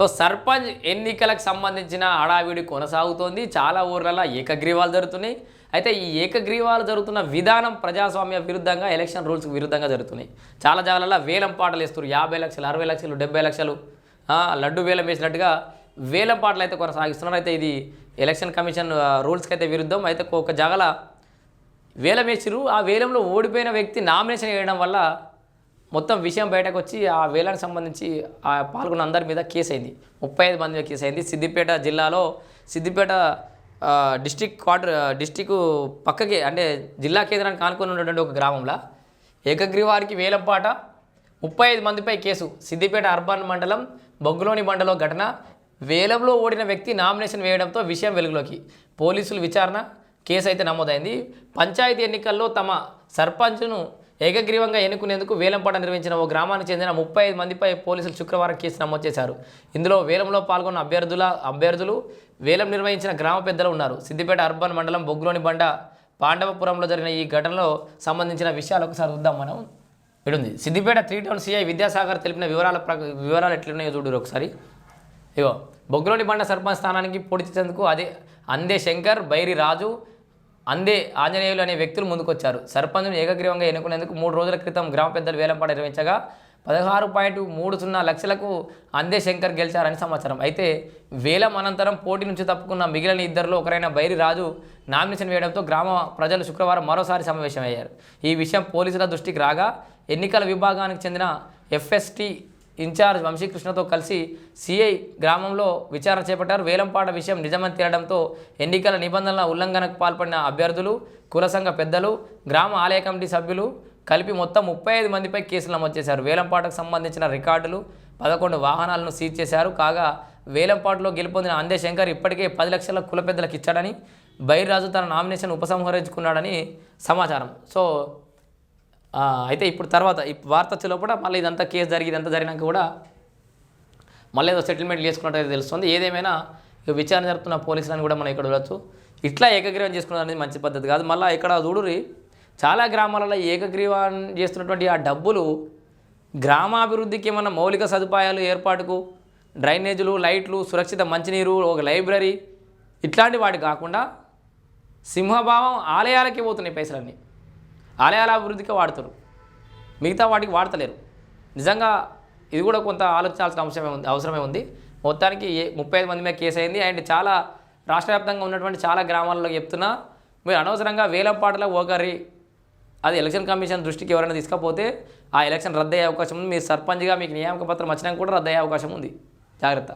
So sarpanch ఎన్నికలకు సంబంధించిన హడావిడి కొనసాగుతోంది. చాలా ఊర్లలో ఏకగ్రీవాలు జరుగుతున్నాయి. అయితే ఈ ఏకగ్రీవాలు జరుగుతున్న విధానం ప్రజాస్వామ్య విరుద్ధంగా ఎలక్షన్ రూల్స్కి విరుద్ధంగా జరుగుతున్నాయి. చాలా జాగాలలో వేలం పాటలు వేస్తారు యాభై లక్షలు అరవై లక్షలు డెబ్బై లక్షలు లడ్డు వేలం వేసినట్టుగా వేలం పాటలు అయితే కొనసాగిస్తున్నారు. అయితే ఇది ఎలక్షన్ కమిషన్ రూల్స్కి అయితే విరుద్ధం. అయితే ఒక జగల వేలం వేసిరు ఆ వేలంలో ఓడిపోయిన వ్యక్తి నామినేషన్ వేయడం వల్ల మొత్తం విషయం బయటకు వచ్చి ఆ వేలానికి సంబంధించి ఆ పాల్గొన్న అందరి మీద కేసు అయింది ముప్పై ఐదు మంది మీద కేసు అయింది సిద్దిపేట జిల్లాలో సిద్దిపేట డిస్టిక్ క్వార్టర్ డిస్టిక్ పక్కకి అంటే జిల్లా కేంద్రానికి ఆనుకొని ఉన్నటువంటి ఒక గ్రామంలో. ఏకగ్రీవారికి వేలంపాట ముప్పై ఐదు మందిపై కేసు. సిద్దిపేట అర్బన్ మండలం బొగ్గులోని మండలం ఘటన. వేలంలో ఓడిన వ్యక్తి నామినేషన్ వేయడంతో విషయం వెలుగులోకి. పోలీసులు విచారణ కేసు అయితే నమోదైంది. పంచాయతీ ఎన్నికల్లో తమ సర్పంచ్ను ఏకగ్రీవంగా ఎన్నుకునేందుకు వేలంపాట నిర్వహించిన ఓ గ్రామానికి చెందిన ముప్పై ఐదు మందిపై పోలీసులు శుక్రవారం కేసు నమోదు చేశారు. ఇందులో వేలంలో పాల్గొన్న అభ్యర్థుల అభ్యర్థులు వేలం నిర్వహించిన గ్రామ పెద్దలు ఉన్నారు. సిద్దిపేట అర్బన్ మండలం బొగ్గులోని బండ పాండవపురంలో జరిగిన ఈ ఘటనలో సంబంధించిన విషయాలు ఒకసారి చూద్దాం మనం. ఇడుంది Siddipet three town CI Vidyasagar తెలిపిన వివరాల ప్ర వివరాలు ఎట్లున్నాయో చూడరు ఒకసారి. ఇగో బొగ్గులోని బండ సర్పంచ్ స్థానానికి పోటీ చేసేందుకు అదే అందే శంకర్ బైరి రాజు అందే ఆంజనేయులు అనే వ్యక్తులు ముందుకొచ్చారు. సర్పంచ్ను ఏకగ్రీవంగా ఎన్నుకునేందుకు మూడు రోజుల క్రితం గ్రామ పెద్దలు వేలంపాట నిర్వహించగా పదహారు పాయింట్ మూడు సున్నా లక్షలకు అందే శంకర్ గెలిచారని సమాచారం. అయితే వేలం అనంతరం పోటీ నుంచి తప్పుకున్న మిగిలిన ఇద్దరిలో ఒకరైన బైరి రాజు నామినేషన్ వేయడంతో గ్రామ ప్రజలు శుక్రవారం మరోసారి సమావేశమయ్యారు. ఈ విషయం పోలీసుల దృష్టికి రాగా ఎన్నికల విభాగానికి చెందిన ఎఫ్ఎస్టీ ఇన్ఛార్జ్ వంశీకృష్ణతో కలిసి సిఐ గ్రామంలో విచారణ చేపట్టారు. వేలంపాట విషయం నిజమని తేలడంతో ఎన్నికల నిబంధనల ఉల్లంఘనకు పాల్పడిన అభ్యర్థులు కుల సంఘ పెద్దలు గ్రామ ఆలయ కమిటీ సభ్యులు కలిపి మొత్తం ముప్పై ఐదు మందిపై కేసులు నమోదు చేశారు. వేలంపాటకు సంబంధించిన రికార్డులు పదకొండు వాహనాలను సీజ్ చేశారు. కాగా వేలంపాటలో గెలుపొందిన అందే శంకర్ ఇప్పటికే పది లక్షల కుల పెద్దలకు ఇచ్చాడని బైర్రాజు తన నామినేషన్ ఉపసంహరించుకున్నాడని సమాచారం. సో అయితే ఇప్పుడు తర్వాత వార్త వచ్చే మళ్ళీ ఇదంతా కేసు జరిగి ఇదంతా జరిగినాక కూడా మళ్ళీ ఏదో సెటిల్మెంట్ చేసుకున్నట్టు తెలుస్తుంది. ఏదేమైనా ఇక విచారణ జరుపుతున్న పోలీసులను కూడా మనం ఇక్కడ చూడొచ్చు. ఇట్లా ఏకగ్రీవం చేసుకున్నది అనేది మంచి పద్ధతి కాదు. మళ్ళీ ఇక్కడ చూడురి చాలా గ్రామాలలో ఏకగ్రీవం చేస్తున్నటువంటి ఆ డబ్బులు గ్రామాభివృద్ధికి ఏమైనా మౌలిక సదుపాయాలు ఏర్పాటుకు డ్రైనేజీలు లైట్లు సురక్షిత మంచినీరు ఒక లైబ్రరీ ఇట్లాంటి వాటి కాకుండా సింహభావం ఆలయాలకి పోతున్నాయి పైసలన్నీ. ఆలయాల అభివృద్ధికి వాడుతారు. మిగతా వాటికి వాడతలేరు. నిజంగా ఇది కూడా కొంత ఆలోచించాల్సిన అవసరమే ఉంది అవసరమే ఉంది. మొత్తానికి ఏ ముప్పై ఐదు మంది మీద కేసు అయింది. అండ్ చాలా రాష్ట్ర వ్యాప్తంగా ఉన్నటువంటి చాలా గ్రామాల్లో చెప్తున్నా మీరు అనవసరంగా వేలంపాటలో పాటలో అది ఎలక్షన్ కమిషన్ దృష్టికి ఎవరైనా తీసుకపోతే ఆ ఎలక్షన్ రద్దయ్యే అవకాశం ఉంది. మీరు సర్పంచ్గా మీకు నియామక పత్రం వచ్చినా కూడా రద్దయ్యే అవకాశం ఉంది. జాగ్రత్త.